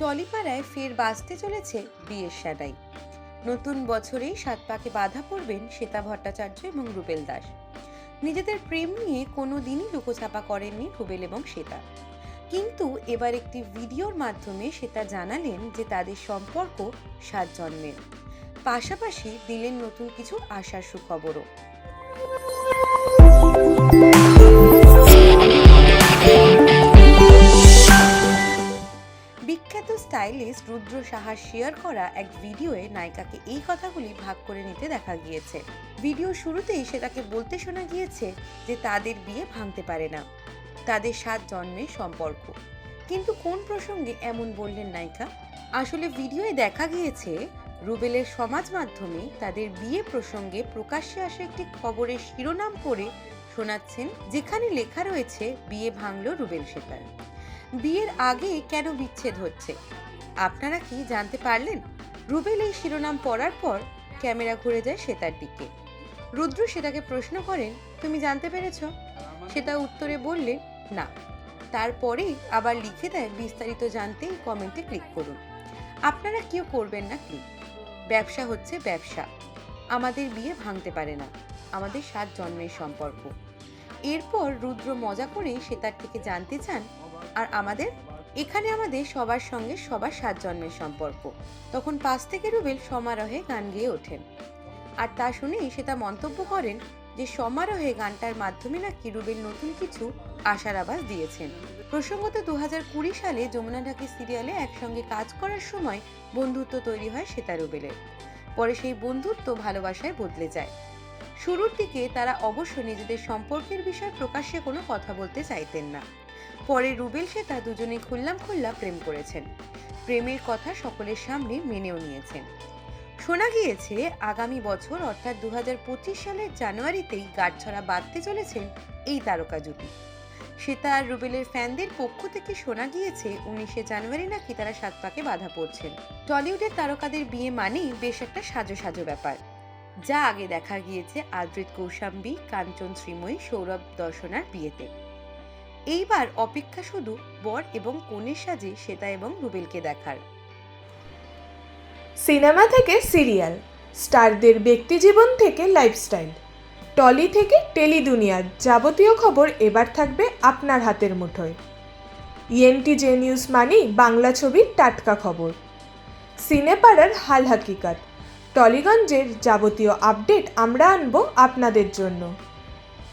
টলিপাড়ায় ফের বাঁচতে চলেছে বিয়ের সানাই নতুন বছরেই সাত পাকে বাধা পড়বেন শ্বেতা ভট্টাচার্য এবং রুবেল দাস। নিজেদের প্রেম নিয়ে কোনো দিনই লুকোছাপা করেননি রুবেল এবং শ্বেতা কিন্তু এবার একটি ভিডিওর মাধ্যমে শ্বেতা জানালেন যে তাদের সম্পর্ক সাত জন্মের। পাশাপাশি দিলেন নতুন কিছু আশার সুখবরও। স্টাইলিস্ট রুদ্র সাহার শেয়ার করা এক ভিডিওয়ে নায়িকাকে এই কথাগুলি ভাগ করে নিতে দেখা গিয়েছে। ভিডিও শুরুতেই সেটাকে বলতে শোনা গিয়েছে যে তাদের বিয়ে ভাঙতে পারে না। তাদের সাত জন্মের সম্পর্ক। কিন্তু কোন প্রসঙ্গে এমন বললেন নায়িকা? আসলে ভিডিওয়ে দেখা গিয়েছে, রুবেলের সমাজ মাধ্যমে তাদের বিয়ে প্রসঙ্গে প্রকাশ্যে আসা একটি খবরের শিরোনাম করে শোনাচ্ছেন, যেখানে লেখা রয়েছে, বিয়ে ভাঙল রুবেল শেখার বিয়ের আগে কেন বিচ্ছেদ হচ্ছে? আপনারা কি জানতে পারলেন? রুবেল এই শিরোনাম পড়ার পর ক্যামেরা ঘুরে যায় শ্বেতার দিকে। রুদ্র সেটাকে প্রশ্ন করেন, তুমি জানতে পেরেছ? সেটা উত্তরে বললে, না। তারপরেই আবার লিখে দেয় বিস্তারিত জানতে কমেন্টে ক্লিক করুন। আপনারা কেউ করবেন না ক্লিক। ব্যবসা হচ্ছে ব্যবসা। আমাদের বিয়ে ভাঙতে পারে না। আমাদের সাত জন্মের সম্পর্ক। এরপর রুদ্র মজা করে সেতার থেকে জানতে চান আর আমাদের, এখানে আমাদের সবার সঙ্গে সবার সাত জন্মের সম্পর্ক। তখন পাঁচ থেকে রুবেল সমারোহে গান গেয়ে ওঠেন। আর তা শুনেই সেটা মন্তব্য করেন যে সমারোহে গানটার মাধ্যমে নাকি রুবেল নতুন কিছু আশার আভাস দিয়েছেন। প্রসঙ্গত দু কুড়ি সালে যমুনা ঢাকি সিরিয়ালে একসঙ্গে কাজ করার সময় বন্ধুত্ব তৈরি হয় সেতা রুবেলের। পরে সেই বন্ধুত্ব ভালোবাসায় বদলে যায়। শুরুর দিকে তারা অবশ্য নিজেদের সম্পর্কের বিষয়ে প্রকাশ্যে কোনো কথা বলতে চাইতেন না। পরে রুবেল সেতা দুজনে খুল্লাম খুল্লা প্রেম করেছেন। প্রেমের কথা সকলের সামনে মেনেও নিয়েছেন। শোনা গিয়েছে, আগামী বছর অর্থাৎ দু সালের জানুয়ারিতেই গাঁটছড়া বাঁধতে চলেছেন এই তারকা জুটি। শ্বেতা আর রুবেলের ফ্যানদের পক্ষ থেকে শোনা গিয়েছে, উনিশে জানুয়ারি নাকি তারা সাত পাকে বাধা পড়ছেন। টলিউডের তারকাদের বিয়ে মানেই বেশ একটা সাজো সাজো ব্যাপার। যা আগে দেখা গিয়েছে আদ্রিত কৌশাম্বী, কাঞ্চন শ্রীময়ী, সৌরভ দর্শনার বিয়েতে। এইবার অপেক্ষা শুধু বর এবং কনের সাজে শ্বেতা এবং রুবেলকে দেখার। সিনেমা থেকে সিরিয়াল, স্টারদের ব্যক্তিজীবন থেকে লাইফস্টাইল, টলি থেকে টেলি দুনিয়ার যাবতীয় খবর এবার থাকবে আপনার হাতের মুঠোয়। ইএনটি জে নিউজ মানেই বাংলা ছবির টাটকা খবর। সিনেপাড়ার হাল হাকিকাত, টলিগঞ্জের যাবতীয় আপডেট আমরা আনব আপনাদের জন্য।